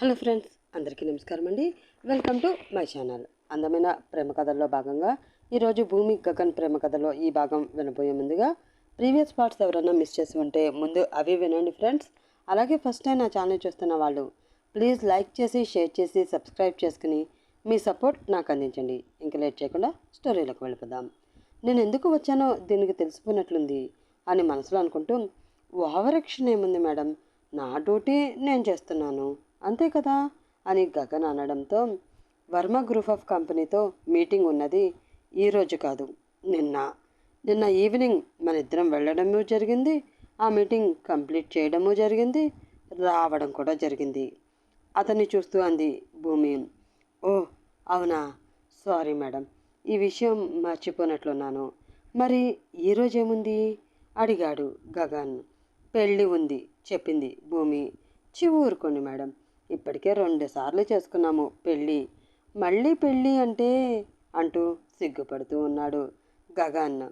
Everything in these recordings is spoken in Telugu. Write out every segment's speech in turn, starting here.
హలో ఫ్రెండ్స్ అందరికీ నమస్కారం అండి వెల్కమ్ టు మై ఛానల్. అందమైన ప్రేమ కథల్లో భాగంగా ఈరోజు భూమి గగన్ ప్రేమ కథలో ఈ భాగం వినబోయే ముందుగా ప్రీవియస్ పార్ట్స్ ఎవరైనా మిస్ చేసి ఉంటే ముందు అవి వినండి ఫ్రెండ్స్. అలాగే ఫస్ట్ టైం నా ఛానల్ చూస్తున్న వాళ్ళు ప్లీజ్ లైక్ చేసి షేర్ చేసి సబ్స్క్రైబ్ చేసుకుని మీ సపోర్ట్ నాకు అందించండి. ఇంకా లేట్ చేయకుండా స్టోరీలోకి వెళ్ళిపోదాం. నేను ఎందుకు వచ్చానో దీనికి తెలిసిపోయినట్లుంది అని మనసులో అనుకుంటూ ఓవరక్షణ ఏముంది మేడం? నా డ్యూటీ నేను చేస్తున్నాను. అంతే కదా? అని గగన్ అనడంతో వర్మ గ్రూప్ ఆఫ్ కంపెనీతో మీటింగ్ ఉన్నది ఈరోజు కాదు నిన్న. నిన్న ఈవినింగ్ మన ఇద్దరం వెళ్ళడము జరిగింది ఆ మీటింగ్ కంప్లీట్ చేయడము జరిగింది రావడం కూడా జరిగింది. అతన్ని చూస్తూ అంది భూమి ఓ అవునా? సారీ మేడం ఈ విషయం మర్చిపోనట్లున్నాను. మరి ఈరోజు ఏముంది? అడిగాడు గగన్. పెళ్ళి ఉంది చెప్పింది భూమి. చి ఊరుకోండి మేడం ఇప్పటికే రెండు సార్లు చేసుకున్నాము పెళ్ళి. మళ్ళీ పెళ్ళి అంటే అంటూ సిగ్గుపడుతూ ఉన్నాడు గగన్.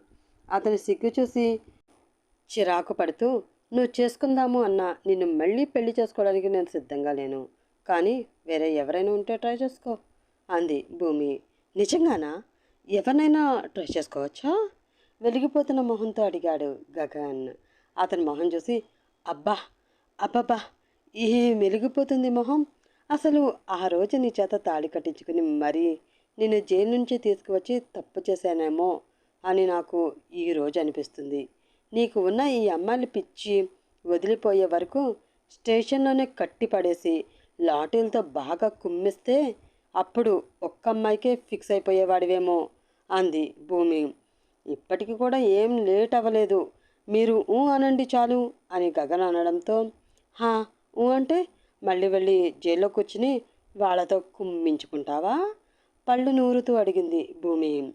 అతని సిగ్గు చూసి చిరాకు పడుతూ నువ్వు చేసుకుందాము అన్న నిన్ను మళ్ళీ పెళ్ళి చేసుకోవడానికి నేను సిద్ధంగా లేను. కానీ వేరే ఎవరైనా ఉంటే ట్రై చేసుకో అంది భూమి. నిజంగానా? ఎవరినైనా ట్రై చేసుకోవచ్చా? వెలిగిపోతున్న మొహంతో అడిగాడు గగన్. అతని మొహం చూసి అబ్బా అబ్బబ్బా ఏ మెలిగిపోతుంది మొహం? అసలు ఆ రోజు నీ చేత తాళి కట్టించుకుని మరీ నిన్ను జైలు నుంచి తీసుకువచ్చి తప్పు చేశానేమో అని నాకు ఈ రోజు అనిపిస్తుంది. నీకు ఉన్న ఈ అమ్మాయిని పిచ్చి వదిలిపోయే వరకు స్టేషన్లోనే కట్టి పడేసి లాఠీలతో బాగా కుమ్మిస్తే అప్పుడు ఒక్క అమ్మాయికే ఫిక్స్ అయిపోయేవాడివేమో అంది భూమి. ఇప్పటికి కూడా ఏం లేట్ అవ్వలేదు. మీరు ఊ అనండి చాలు అని గగన్ అనడంతో హా ఊ అంటే మళ్ళీ వెళ్ళి జైల్లో కూర్చుని వాళ్ళతో కుమ్మించుకుంటావా? పళ్ళు నూరుతూ అడిగింది భూమి.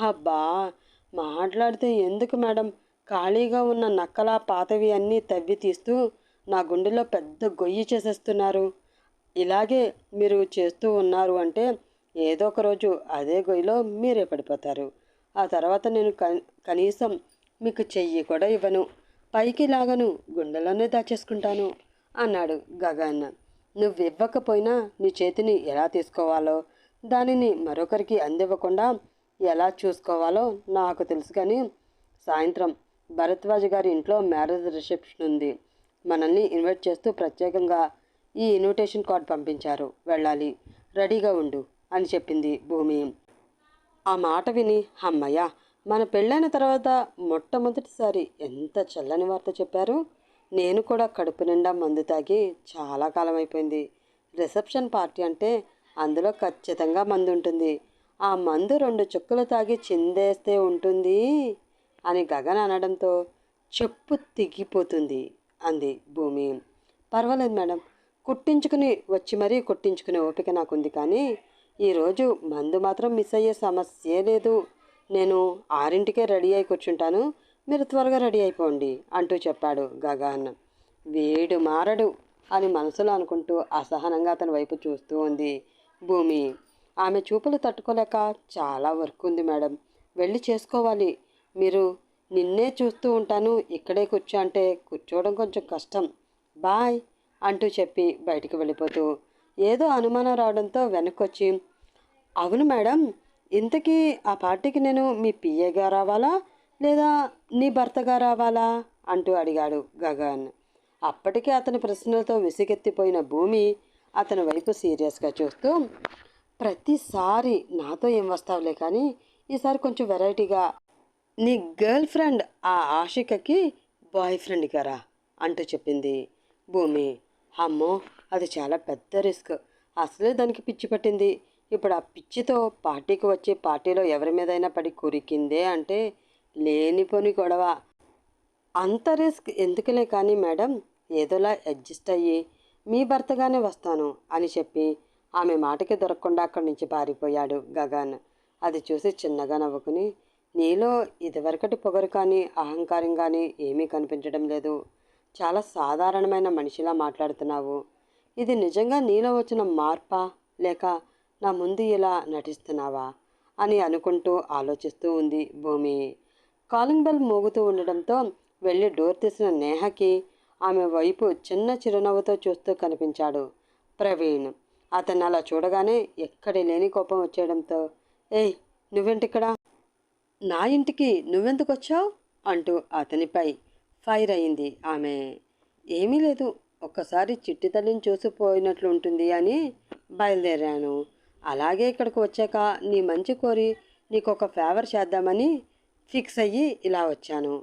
అబ్బా మాట్లాడితే ఎందుకు మేడం? ఖాళీగా ఉన్న నక్కల పాతవి అన్నీ తవ్వి తీస్తూ నా గుండెలో పెద్ద గొయ్యి చేసేస్తున్నారు. ఇలాగే మీరు చేస్తూ ఉన్నారు అంటే ఏదో ఒక రోజు అదే గొయ్యిలో మీరే పడిపోతారు. ఆ తర్వాత నేను కనీసం మీకు చెయ్యి కూడా ఇవ్వను. పైకి లాగను గుండెలోనే దాచేసుకుంటాను. అన్నాడు గగన్. నువ్వు ఇవ్వకపోయినా నీ చేతిని ఎలా తీసుకోవాలో దానిని మరొకరికి అందివ్వకుండా ఎలా చూసుకోవాలో నాకు తెలుసు కానీ సాయంత్రం భరద్వాజ్ గారి ఇంట్లో మ్యారేజ్ రిసెప్షన్ ఉంది. మనల్ని ఇన్వైట్ చేస్తూ ప్రత్యేకంగా ఈ ఇన్విటేషన్ కార్డ్ పంపించారు. వెళ్ళాలి. రెడీగా ఉండు అని చెప్పింది భూమి. ఆ మాట విని అమ్మయ్య మన పెళ్ళైన తర్వాత మొట్టమొదటిసారి ఎంత చల్లని వార్త చెప్పారు? నేను కూడా కడుపు నిండా మందు తాగి చాలా కాలం అయిపోయింది రిసెప్షన్ పార్టీ అంటే అందులో ఖచ్చితంగా మందు ఉంటుంది ఆ మందు రెండు చుక్కలు తాగి చిందేస్తే ఉంటుంది అని గగన్ అనడంతో చెప్పు తిగిపోతుంది అంది భూమి. పర్వాలేదు మేడం కుట్టించుకుని వచ్చి మరీ కుట్టించుకునే ఓపిక నాకుంది కానీ ఈరోజు మందు మాత్రం మిస్ అయ్యే సమస్యే లేదు. నేను ఆరింటికే రెడీ అయి కూర్చుంటాను. మీరు త్వరగా రెడీ అయిపోండి అంటూ చెప్పాడు గగన్. వేడు మారడు అని మనసులో అనుకుంటూ అసహనంగా అతని వైపు చూస్తూ ఉంది భూమి. ఆమె చూపులు తట్టుకోలేక చాలా వర్క్ ఉంది మేడం. వెళ్ళి చేసుకోవాలి. మీరు నిన్నే చూస్తూ ఉంటాను ఇక్కడే కూర్చో అంటే కూర్చోవడం కొంచెం కష్టం. బాయ్ అంటూ చెప్పి బయటికి వెళ్ళిపోతూ ఏదో అనుమానం రావడంతో వెనక్కొచ్చి అవును మేడం ఇంతకీ ఆ పార్టీకి నేను మీ పిఏగా రావాలా? లేదా నీ భర్తగా రావాలా అంటూ అడిగాడు గగన్. అప్పటికే అతని ప్రశ్నలతో విసిగెత్తిపోయిన భూమి అతని వైపు సీరియస్గా చూస్తూ ప్రతిసారి నాతో ఏం వస్తావులే కానీ ఈసారి కొంచెం వెరైటీగా నీ గర్ల్ ఫ్రెండ్ ఆ ఆశికకి బాయ్ ఫ్రెండ్ కరా అంటూ చెప్పింది భూమి. అమ్మో అది చాలా పెద్ద రిస్క్. అసలే దానికి పిచ్చి పట్టింది. ఇప్పుడు ఆ పిచ్చితో పార్టీకి వచ్చి పార్టీలో ఎవరి మీదైనా పడి కురికిందే అంటే లేనిపోని గొడవ. అంత రిస్క్ ఎందుకులే కానీ మేడం ఏదోలా అడ్జస్ట్ అయ్యి మీ భర్తగానే వస్తాను అని చెప్పి ఆమె మాటకి దొరకకుండా అక్కడి నుంచి పారిపోయాడు గగన్. అది చూసి చిన్నగా నవ్వుకుని నీలో ఇదివరకటి పొగరు కానీ అహంకారం కానీ ఏమీ కనిపించడం లేదు. చాలా సాధారణమైన మనిషిలా మాట్లాడుతున్నావు. ఇది నిజంగా నీలో వచ్చిన మార్పా? లేక నా ముందు ఇలా నటిస్తున్నావా? అని అనుకుంటూ ఆలోచిస్తూ ఉంది భూమి. కాలింగ్ బెల్ మోగుతూ ఉండడంతో వెళ్ళి డోర్ తీసిన నేహకి ఆమె వైపు చిన్న చిరునవ్వుతో చూస్తూ కనిపించాడు ప్రవీణ్. అతన్ని అలా చూడగానే ఎక్కడి లేని కోపం వచ్చేయడంతో ఏయ్ నువ్వేంటిక్కడ? నా ఇంటికి నువ్వెందుకు వచ్చావు అంటూ అతనిపై ఫైర్ అయింది ఆమె. ఏమీ లేదు ఒక్కసారి చిట్టి తల్లిని చూసిపోయినట్లు ఉంటుంది అని బయలుదేరాను. అలాగే ఇక్కడికి వచ్చాక నీ మంచి కోరి నీకు ఒక ఫేవర్ చేద్దామని ఫిక్స్ అయ్యి ఇలా వచ్చాను.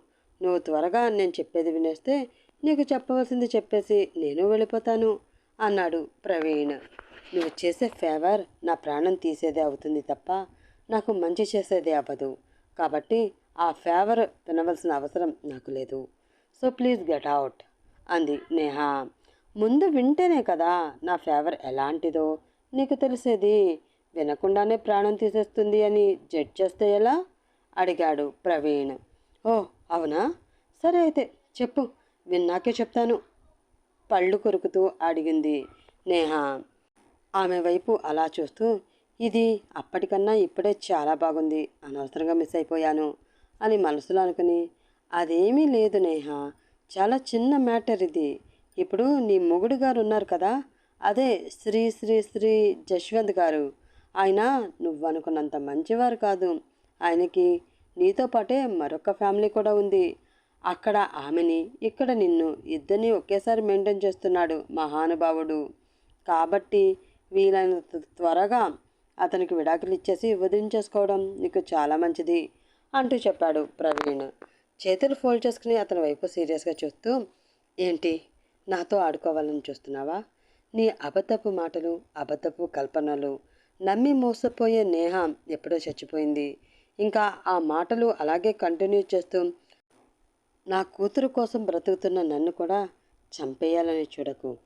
నువ్వు త్వరగా నేను చెప్పేది వినేస్తే నీకు చెప్పవలసింది చెప్పేసి నేను వెళ్ళిపోతాను అన్నాడు ప్రవీణ్. నువ్వు చేసే ఫేవర్ నా ప్రాణం తీసేదే అవుతుంది తప్ప నాకు మంచి చేసేదే అవ్వదు. కాబట్టి ఆ ఫేవర్ వినవలసిన అవసరం నాకు లేదు. సో ప్లీజ్ గెట్ అవుట్ అంది నేహా. ముందు వింటేనే కదా నా ఫేవర్ ఎలాంటిదో నీకు తెలిసేది? వినకుండానే ప్రాణం తీసేస్తుంది అని జడ్జ్ చేస్తే ఎలా? అడిగాడు ప్రవీణ్. ఓ అవునా? సరే అయితే చెప్పు. విన్నాకే చెప్తాను. పళ్ళు కొరుకుతూ అడిగింది నేహ. ఆమె వైపు అలా చూస్తూ ఇది అప్పటికన్నా ఇప్పుడే చాలా బాగుంది. అనవసరంగా మిస్ అయిపోయాను అని మనసులో అనుకుని అదేమీ లేదు నేహ. చాలా చిన్న మ్యాటర్ ఇది. ఇప్పుడు నీ మొగుడు గారు ఉన్నారు కదా? అదే శ్రీ శ్రీ శ్రీ జశ్వంత్ గారు. ఆయన నువ్వు అనుకున్నంత మంచివారు కాదు. ఆయనకి నీతో పాటే మరొక ఫ్యామిలీ కూడా ఉంది. అక్కడ ఆమెని ఇక్కడ నిన్ను ఇద్దరిని ఒకేసారి మెయింటైన్ చేస్తున్నాడు మహానుభావుడు. కాబట్టి వీలైనంత త్వరగా అతనికి విడాకులు ఇచ్చేసి వదిలించేసుకోవడం నీకు చాలా మంచిది అంటూ చెప్పాడు ప్రవీణ్. చేతులు ఫోల్డ్ చేసుకుని అతని వైపు సీరియస్గా చూస్తూ ఏంటి? నాతో ఆడుకోవాలని చూస్తున్నావా? నీ అబద్ధపు మాటలు అబద్ధపు కల్పనలు నమ్మి మోసపోయే నేహ ఎప్పుడో చచ్చిపోయింది. ఇంకా ఆ మాటలు అలాగే కంటిన్యూ చేస్తూ నా కూతురు కోసం బ్రతుకుతున్న నన్ను కూడా చంపేయాలని చూడకు.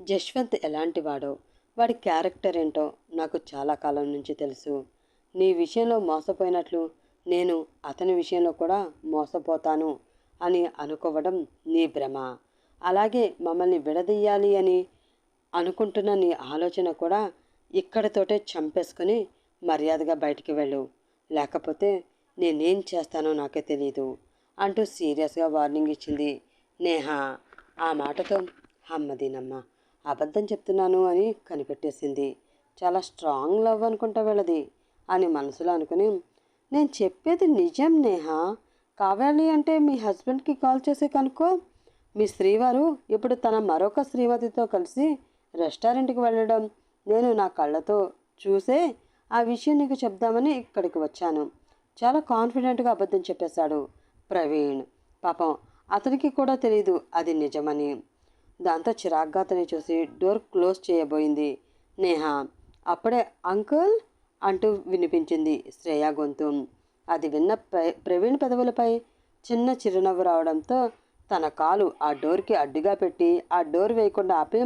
జశ్వంత్ ఎలాంటి వాడో వాడి క్యారెక్టర్ ఏంటో నాకు చాలా కాలం నుంచి తెలుసు. నీ విషయంలో మోసపోయినట్లు నేను అతని విషయంలో కూడా మోసపోతాను అని అనుకోవడం నీ భ్రమ. అలాగే మమ్మల్ని విడదీయాలి అని అనుకుంటున్న నీ ఆలోచన కూడా ఇక్కడితోటే చంపేసుకుని మర్యాదగా బయటికి వెళ్ళు. లేకపోతే నేనేం చేస్తానో నాకే తెలియదు అంటూ సీరియస్గా వార్నింగ్ ఇచ్చింది నేహ. ఆ మాటతో అమ్మదీనమ్మ అబద్ధం చెప్తున్నాను అని కనిపెట్టేసింది. చాలా స్ట్రాంగ్ లవ్ అనుకుంటా వెళ్ళది అని మనసులో అనుకుని నేను చెప్పేది నిజం నేహ. కావాలి అంటే మీ హస్బెండ్కి కాల్ చేసి కనుక్కో మీ శ్రీవారు ఇప్పుడు తన మరొక శ్రీమతితో కలిసి రెస్టారెంట్కి వెళ్ళడం నేను నా కళ్ళతో చూసే ఆ విషయం నీకు చెప్దామని ఇక్కడికి వచ్చాను. చాలా కాన్ఫిడెంట్గా అబద్ధం చెప్పేశాడు ప్రవీణ్. పాపం అతనికి కూడా తెలియదు అది నిజమని. దాంతో చిరాగ్గా అతని చూసి డోర్ క్లోజ్ చేయబోయింది నేహ. అప్పుడే అంకుల్ అంటూ వినిపించింది శ్రేయా గొంతు. అది విన్న ప్ర- ప్రవీణ్ పెదవులపై చిన్న చిరునవ్వు రావడంతో తన కాలు ఆ డోర్కి అడ్డుగా పెట్టి ఆ డోర్ వేయకుండా ఆపి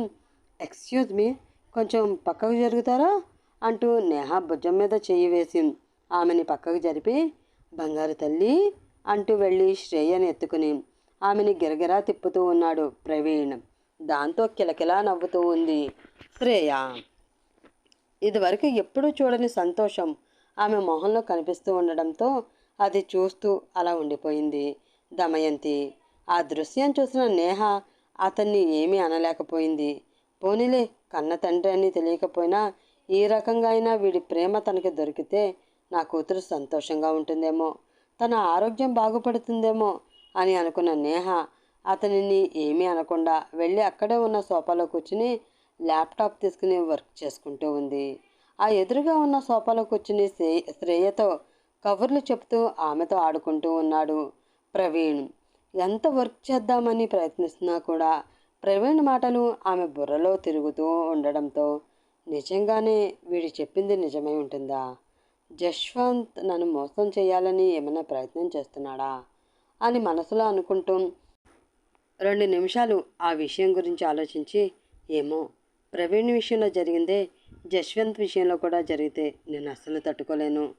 ఎక్స్క్యూజ్ మీ కొంచెం పక్కకు జరుగుతారా? అంటూ నేహ భుజం మీద చెయ్యి వేసి ఆమెని పక్కకు జరిపి బంగారు తల్లి అంటూ వెళ్ళి శ్రేయని ఎత్తుకుని ఆమెని గిరగిరా తిప్పుతూ ఉన్నాడు ప్రవీణ్. దాంతో కిలకిలా నవ్వుతూ ఉంది శ్రేయ. ఇదివరకు ఎప్పుడూ చూడని సంతోషం ఆమె మొహంలో కనిపిస్తూ ఉండడంతో అది చూస్తూ అలా ఉండిపోయింది దమయంతి. ఆ దృశ్యం చూసిన నేహ అతన్ని ఏమీ అనలేకపోయింది. పోనీలే కన్న తండ్రి అని తెలియకపోయినా ఈ రకంగా అయినా వీడి ప్రేమ తనకి దొరికితే నా కూతురు సంతోషంగా ఉంటుందేమో తన ఆరోగ్యం బాగుపడుతుందేమో అని అనుకున్న నేహ అతనిని ఏమీ అనకుండా వెళ్ళి అక్కడే ఉన్న సోఫాలో కూర్చుని ల్యాప్టాప్ తీసుకుని వర్క్ చేసుకుంటూ ఉంది. ఆ ఎదురుగా ఉన్న సోఫాలో కూర్చుని శ్రే- శ్రేయతో కబుర్లు చెప్తూ ఆమెతో ఆడుకుంటూ ఉన్నాడు ప్రవీణ్. ఎంత వర్క్ చేద్దామని ప్రయత్నిస్తున్నా కూడా ప్రవీణ్ మాటలు ఆమె బుర్రలో తిరుగుతూ ఉండడంతో నిజంగానే వీడు చెప్పింది నిజమై ఉంటుందా? జశ్వంత్ నన్ను మోసం చేయాలని ఏమైనా ప్రయత్నం చేస్తున్నాడా? అని మనసులో అనుకుంటూ రెండు నిమిషాలు ఆ విషయం గురించి ఆలోచించి ఏమో ప్రవీణ్ విషయంలో జరిగిందే జశ్వంత్ విషయంలో కూడా జరిగితే నేను అస్సలు తట్టుకోలేను.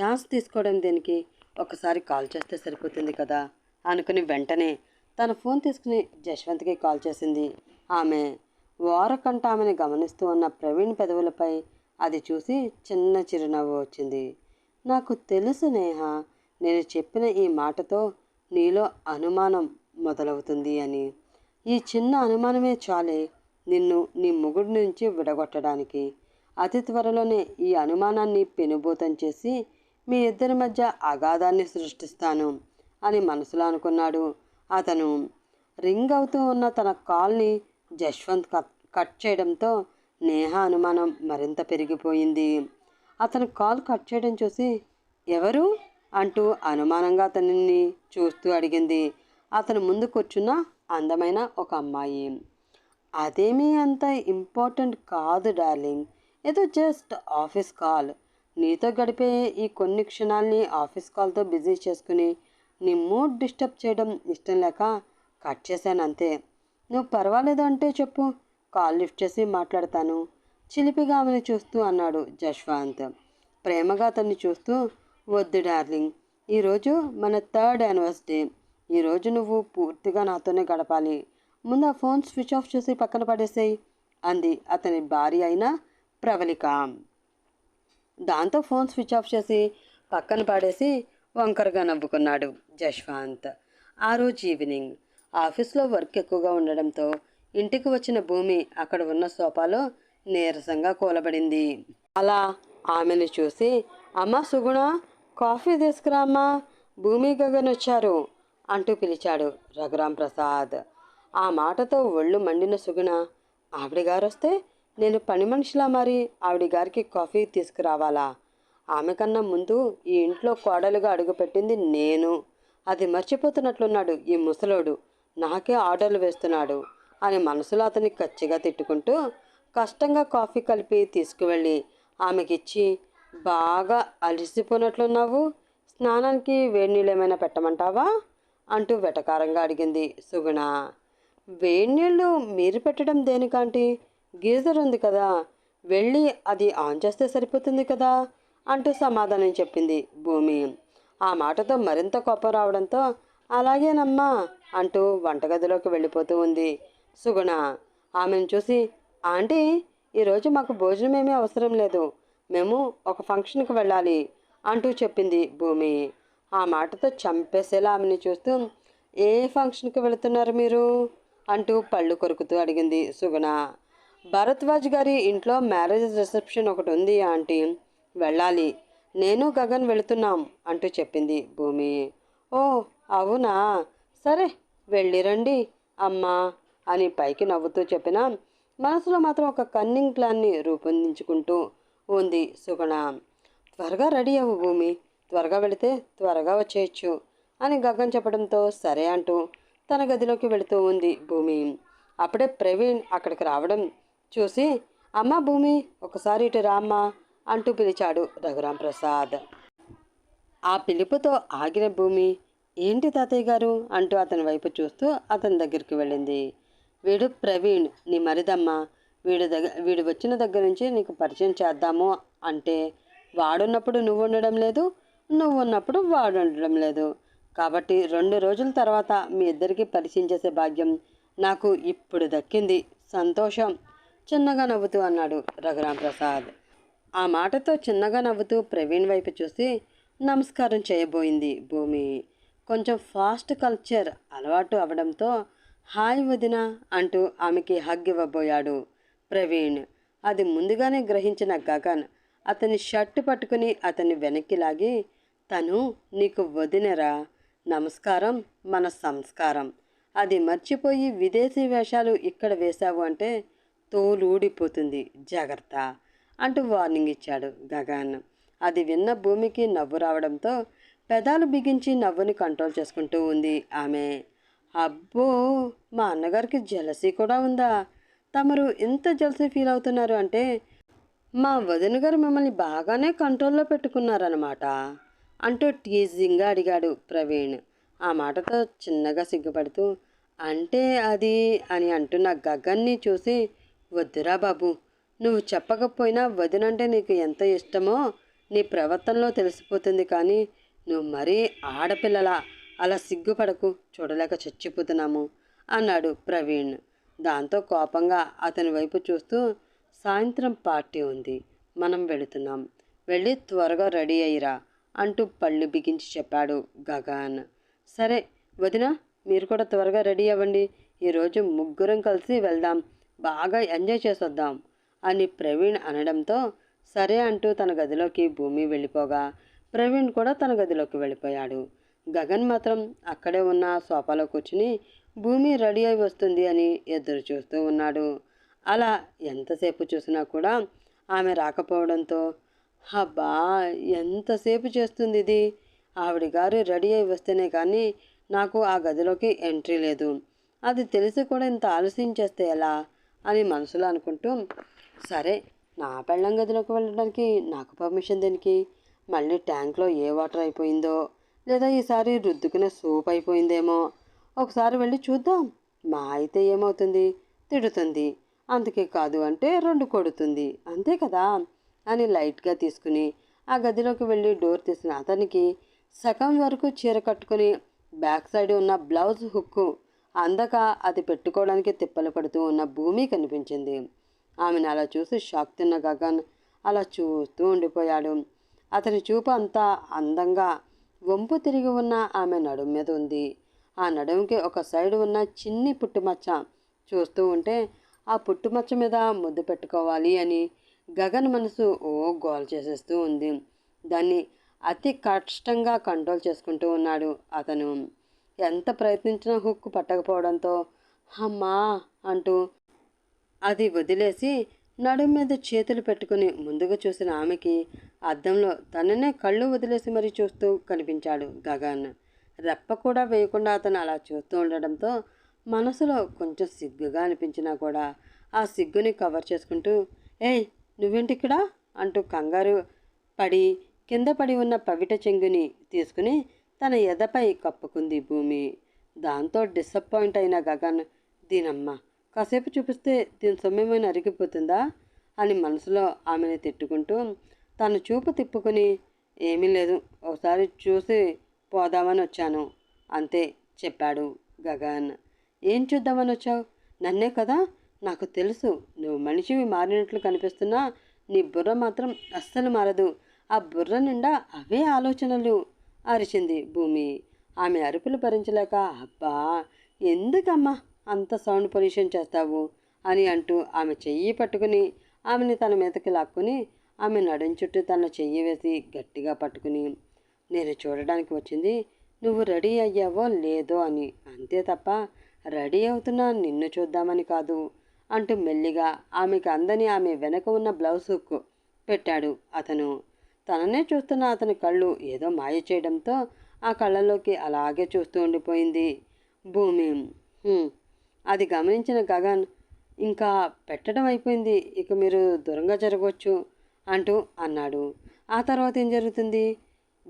ఛాన్స్ తీసుకోవడం దేనికి? ఒకసారి కాల్ చేస్తే సరిపోతుంది కదా? అనుకుని వెంటనే తన ఫోన్ తీసుకుని జశ్వంత్కి కాల్ చేసింది. ఆమె వారకంట ఆమెను గమనిస్తూ ఉన్న ప్రవీణ్ పెదవులపై అది చూసి చిన్న చిరునవ్వు వచ్చింది. నాకు తెలుసు నేహ నేను చెప్పిన ఈ మాటతో నీలో అనుమానం మొదలవుతుంది అని. ఈ చిన్న అనుమానమే చాలే నిన్ను నీ మొగుడి నుంచి విడగొట్టడానికి. అతి త్వరలోనే ఈ అనుమానాన్ని పెనుభూతం చేసి మీ ఇద్దరి మధ్య అగాధాన్ని సృష్టిస్తాను అని మనసులో అనుకున్నాడు అతను. రింగ్ అవుతూ ఉన్న తన కాల్ని జశ్వంత్ కట్ కట్ చేయడంతో నేహ అనుమానం మరింత పెరిగిపోయింది. అతను కాల్ కట్ చేయడం చూసి ఎవరు? అంటూ అనుమానంగా అతనిని చూస్తూ అడిగింది. అతను ముందు కూర్చున్న అందమైన ఒక అమ్మాయి. అదేమీ అంత ఇంపార్టెంట్ కాదు డార్లింగ్. ఏదో జస్ట్ ఆఫీస్ కాల్. నీతో గడిపే ఈ కొన్ని క్షణాల్ని ఆఫీస్ కాల్తో బిజీ చేసుకుని నీ మూడ్ డిస్టర్బ్ చేయడం ఇష్టం లేక కట్ చేశాను అంతే నువ్వు పర్వాలేదు అంటే చెప్పు. కాల్ లిఫ్ట్ చేసి మాట్లాడతాను. చిలిపిగా ఆమెను చూస్తూ అన్నాడు జశ్వాంత్. ప్రేమగా అతన్ని చూస్తూ వద్దు డార్లింగ్. ఈరోజు మన థర్డ్ యానివర్సరీ. ఈరోజు నువ్వు పూర్తిగా నాతోనే గడపాలి. ముందు ఆ ఫోన్ స్విచ్ ఆఫ్ చేసి పక్కన పడేసేయి అంది అతని భార్య అయిన ప్రవళిక. దాంతో ఫోన్ స్విచ్ ఆఫ్ చేసి పక్కన పడేసి వంకరగా నవ్వుకున్నాడు జశ్వాంత్. ఆ రోజు ఈవినింగ్. ఆఫీస్లో వర్క్ ఎక్కువగా ఉండడంతో ఇంటికి వచ్చిన భూమి అక్కడ ఉన్న సోఫాలో నీరసంగా కూలబడింది. అలా ఆమెను చూసి అమ్మ సుగుణ కాఫీ తీసుకురామ్మా భూమి గగన్ వచ్చారు అంటూ పిలిచాడు రఘురాం ప్రసాద్. ఆ మాటతో ఒళ్ళు మండిన సుగుణ ఆవిడ గారు వస్తే నేను పని మనిషిలా మరి ఆవిడ గారికి కాఫీ తీసుకురావాలా? ఆమె కన్నా ముందు ఈ ఇంట్లో కోడలుగా అడుగుపెట్టింది నేను. అది మర్చిపోతున్నట్లున్నాడు ఈ ముసలోడు. నాకే ఆర్డర్లు వేస్తున్నాడు అని మనసులో అతన్ని కచ్చిగా తిట్టుకుంటూ కష్టంగా కాఫీ కలిపి తీసుకువెళ్ళి ఆమెకిచ్చి బాగా అలసిపోయినట్లున్నావు? స్నానానికి వేడి నీళ్ళు ఏమైనా పెట్టమంటావా? అంటూ వెటకారంగా అడిగింది సుగుణ. వేడి నీళ్ళు మీరు పెట్టడం దేనికంటే? గీజర్ ఉంది కదా వెళ్ళి అది ఆన్ చేస్తే సరిపోతుంది కదా అంటూ సమాధానం చెప్పింది భూమి. ఆ మాటతో మరింత కోపం రావడంతో అలాగేనమ్మా అంటూ వంటగదిలోకి వెళ్ళిపోతూ ఉంది. సుగుణ ఆమెను చూసి ఆంటీ ఈరోజు మాకు భోజనం ఏమీ అవసరం లేదు. మేము ఒక ఫంక్షన్కి వెళ్ళాలి అంటూ చెప్పింది భూమి. ఆ మాటతో చంపేసేలా ఆమెని చూస్తూ ఏ ఫంక్షన్కి వెళుతున్నారు మీరు? అంటూ పళ్ళు కొరుకుతూ అడిగింది సుగుణ. భరద్వాజ్ గారి ఇంట్లో మ్యారేజ్ రిసెప్షన్ ఒకటి ఉంది ఆంటీ. వెళ్ళాలి. నేను గగన్ వెళుతున్నాం అంటూ చెప్పింది భూమి. ఓ అవునా? సరే వెళ్ళిరండి. అమ్మా అని పైకి నవ్వుతూ చెప్పిన మనసులో మాత్రం ఒక కన్నింగ్ ప్లాన్ని రూపొందించుకుంటూ ఉంది సుగుణ. త్వరగా రెడీ అవ్వు భూమి. త్వరగా వెళితే త్వరగా వచ్చేయచ్చు అని గగన్ చెప్పడంతో సరే అంటూ తన గదిలోకి వెళుతూ ఉంది భూమి. అప్పుడే ప్రవీణ్ అక్కడికి రావడం చూసి అమ్మ భూమి ఒకసారి ఇటు రామ్మా అంటూ పిలిచాడు రఘురాం ప్రసాద్. ఆ పిలుపుతో ఆగిన భూమి ఏంటి తాతయ్య గారు? అంటూ అతని వైపు చూస్తూ అతని దగ్గరికి వెళ్ళింది. వీడు ప్రవీణ్ నీ మరిదమ్మ. వీడు దగ్గర వీడు వచ్చిన దగ్గర నుంచి నీకు పరిచయం చేద్దాము అంటే వాడున్నప్పుడు నువ్వు ఉండడం లేదు నువ్వు ఉన్నప్పుడు వాడు ఉండడం లేదు. కాబట్టి రెండు రోజుల తర్వాత మీ ఇద్దరికి పరిచయం చేసే భాగ్యం నాకు ఇప్పుడు దక్కింది. సంతోషం. చిన్నగా నవ్వుతూ అన్నాడు రఘురాం ప్రసాద్. ఆ మాటతో చిన్నగా నవ్వుతూ ప్రవీణ్ వైపు చూసి నమస్కారం చేయబోయింది భూమి. కొంచెం ఫాస్ట్ కల్చర్ అలవాటు అవడంతో హాయ్ వదిన అంటూ ఆమెకి హగ్ ఇవ్వబోయాడు ప్రవీణ్. అది ముందుగానే గ్రహించిన గగన్ అతని షర్ట్ పట్టుకుని అతన్ని వెనక్కి లాగి తను నీకు వదినరా? నమస్కారం మన సంస్కారం. అది మర్చిపోయి విదేశీ వేషాలు ఇక్కడ వేశావు అంటే తోలు ఊడిపోతుంది జాగ్రత్త అంటూ వార్నింగ్ ఇచ్చాడు గగన్. అది విన్న భూమికి నవ్వు రావడంతో పెదాలు బిగించి నవ్వుని కంట్రోల్ చేసుకుంటూ ఉంది ఆమె. అబ్బో మా అన్నగారికి జలసీ కూడా ఉందా? తమరు ఎంత జలసీ ఫీల్ అవుతున్నారు అంటే మా వదిన గారు మిమ్మల్ని బాగానే కంట్రోల్లో పెట్టుకున్నారన్నమాట అంటూ టీజింగ్గా అడిగాడు ప్రవీణ్. ఆ మాటతో చిన్నగా సిగ్గుపడుతూ అంటే అది అని అంటున్న గగన్ని చూసి వద్దురా బాబు నువ్వు చెప్పకపోయినా వదినంటే నీకు ఎంత ఇష్టమో నీ ప్రవర్తనలో తెలిసిపోతుంది కానీ నువ్వు మరీ ఆడపిల్లలా అలా సిగ్గుపడకు చూడలేక చచ్చిపోతున్నాము అన్నాడు ప్రవీణ్. దాంతో కోపంగా అతని వైపు చూస్తూ సాయంత్రం పార్టీ ఉంది మనం వెళుతున్నాం. వెళ్ళి త్వరగా రెడీ అయ్యిరా అంటూ పళ్ళు బిగించి చెప్పాడు గగన్. సరే వదిన మీరు కూడా త్వరగా రెడీ అవ్వండి. ఈరోజు ముగ్గురం కలిసి వెళ్దాం బాగా ఎంజాయ్ చేసొద్దాం అని ప్రవీణ్ అనడంతో సరే అంటూ తన గదిలోకి భూమి వెళ్ళిపోగా ప్రవీణ్ కూడా తన గదిలోకి వెళ్ళిపోయాడు. గగన్ మాత్రం అక్కడే ఉన్న సోఫాలో కూర్చుని భూమి రెడీ అయి వస్తుంది అని ఎదురు చూస్తూ ఉన్నాడు. అలా ఎంతసేపు చూసినా కూడా ఆమె రాకపోవడంతో అబ్బా ఎంతసేపు చేస్తుంది ఇది? ఆవిడ గారు రెడీ అయి వస్తేనే కానీ నాకు ఆ గదిలోకి ఎంట్రీ లేదు. అది తెలిసి కూడా ఇంత ఆలస్యం చేస్తే ఎలా? అని మనసులో అనుకుంటూ సరే నా పెళ్ళం గదిలోకి వెళ్ళడానికి నాకు పర్మిషన్ దేనికి? మళ్ళీ ట్యాంక్లో ఏ వాటర్ అయిపోయిందో లేదా ఈసారి రుద్దుకునే సూప్ అయిపోయిందేమో. ఒకసారి వెళ్ళి చూద్దాం. మా అయితే ఏమవుతుంది? తిడుతుంది. అందుకే కాదు అంటే రెండు కొడుతుంది. అంతే కదా? అని లైట్గా తీసుకుని ఆ గదిలోకి వెళ్ళి డోర్ తీసిన అతనికి సగం వరకు చీర కట్టుకుని బ్యాక్ సైడ్ ఉన్న బ్లౌజ్ హుక్కు అందక అది పెట్టుకోవడానికి తిప్పలు పడుతూ ఉన్న భూమి కనిపించింది. ఆమెను అలా చూసి షాక్ తిన్న గగన్ అలా చూస్తూ ఉండిపోయాడు. అతని చూపు అంతా అందంగా వంపు తిరిగి ఉన్న ఆమె నడుము మీద ఉంది. ఆ నడుముకి ఒక సైడ్ ఉన్న చిన్ని పుట్టుమచ్చ చూస్తూ ఉంటే ఆ పుట్టుమచ్చ మీద ముద్దు పెట్టుకోవాలి అని గగన్ మనసు ఓ గోల్ చేసేస్తూ ఉంది. దాన్ని అతి కష్టంగా కంట్రోల్ చేసుకుంటూ ఉన్నాడు అతను. ఎంత ప్రయత్నించినా హుక్కు పట్టకపోవడంతో అమ్మా అంటూ అది వదిలేసి నడుం మీద చేతులు పెట్టుకుని ముందుగా చూసిన ఆమెకి అద్దంలో తననే కళ్ళు వదిలేసి మరీ చూస్తూ కనిపించాడు గగన్. రెప్ప కూడా వేయకుండా అతను అలా చూస్తూ ఉండడంతో మనసులో కొంచెం సిగ్గుగా అనిపించినా కూడా ఆ సిగ్గుని కవర్ చేసుకుంటూ ఏయ్ నువ్వేంటిక్కడ? అంటూ కంగారు పడి కింద పడి ఉన్న పవిట చెంగుని తీసుకుని తన ఎదపై కప్పుకుంది భూమి. దాంతో డిసప్పాయింట్ అయిన గగన్ దీనమ్మ కాసేపు చూపిస్తే దీని సొమ్మేమైనా అరిగిపోతుందా అని మనసులో ఆమెని తిట్టుకుంటూ తను చూపు తిప్పుకుని ఏమీ లేదు ఒకసారి చూసి పోదామని వచ్చాను అంతే చెప్పాడు గగన్. ఏం చూద్దామని వచ్చావు? నన్నే కదా? నాకు తెలుసు నువ్వు మనిషివి మారినట్లు కనిపిస్తున్నా నీ బుర్ర మాత్రం అస్సలు మారదు. ఆ బుర్ర నిండా అవే ఆలోచనలు అరిచింది భూమి. ఆమె అరుపులు భరించలేక అబ్బా ఎందుకమ్మా? అంత సౌండ్ పొల్యూషన్ చేస్తావు అని అంటూ ఆమె చెయ్యి పట్టుకుని ఆమెని తన మీదకి లాక్కుని ఆమె నడుం చుట్టూ తన చెయ్యి వేసి గట్టిగా పట్టుకుని నేను చూడడానికి వచ్చింది నువ్వు రెడీ అయ్యావో లేదో అని. అంతే తప్ప రెడీ అవుతున్నా నిన్ను చూద్దామని కాదు అంటూ మెల్లిగా ఆమెకు అందని ఆమె వెనక ఉన్న బ్లౌజ్ హుక్ పెట్టాడు అతను. తననే చూస్తున్న అతని కళ్ళు ఏదో మాయ చేయడంతో ఆ కళ్ళలోకి అలాగే చూస్తూ ఉండిపోయింది భూమి. అది గమనించిన గగన్ ఇంకా పెట్టడం అయిపోయింది. ఇక మీరు దూరంగా జరగవచ్చు అంటూ అన్నాడు. ఆ తర్వాత ఏం జరుగుతుంది?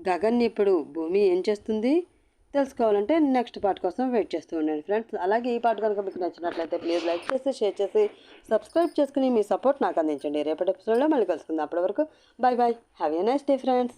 గగన్ ఇప్పుడు భూమి ఏం చేస్తుంది? తెలుసుకోవాలంటే నెక్స్ట్ పార్ట్ కోసం వెయిట్ చేస్తూ ఉండండి ఫ్రెండ్స్. అలాగే ఈ పార్ట్ కనుక మీకు నచ్చినట్లయితే ప్లీజ్ లైక్ చేసి షేర్ చేసి సబ్స్క్రైబ్ చేసుకుని మీ సపోర్ట్ నాకు అందించండి. రేపటి ఎపిసోడ్లో మళ్ళీ కలుసుకుందాం. అప్పటి వరకు bye bye have a nice day friends.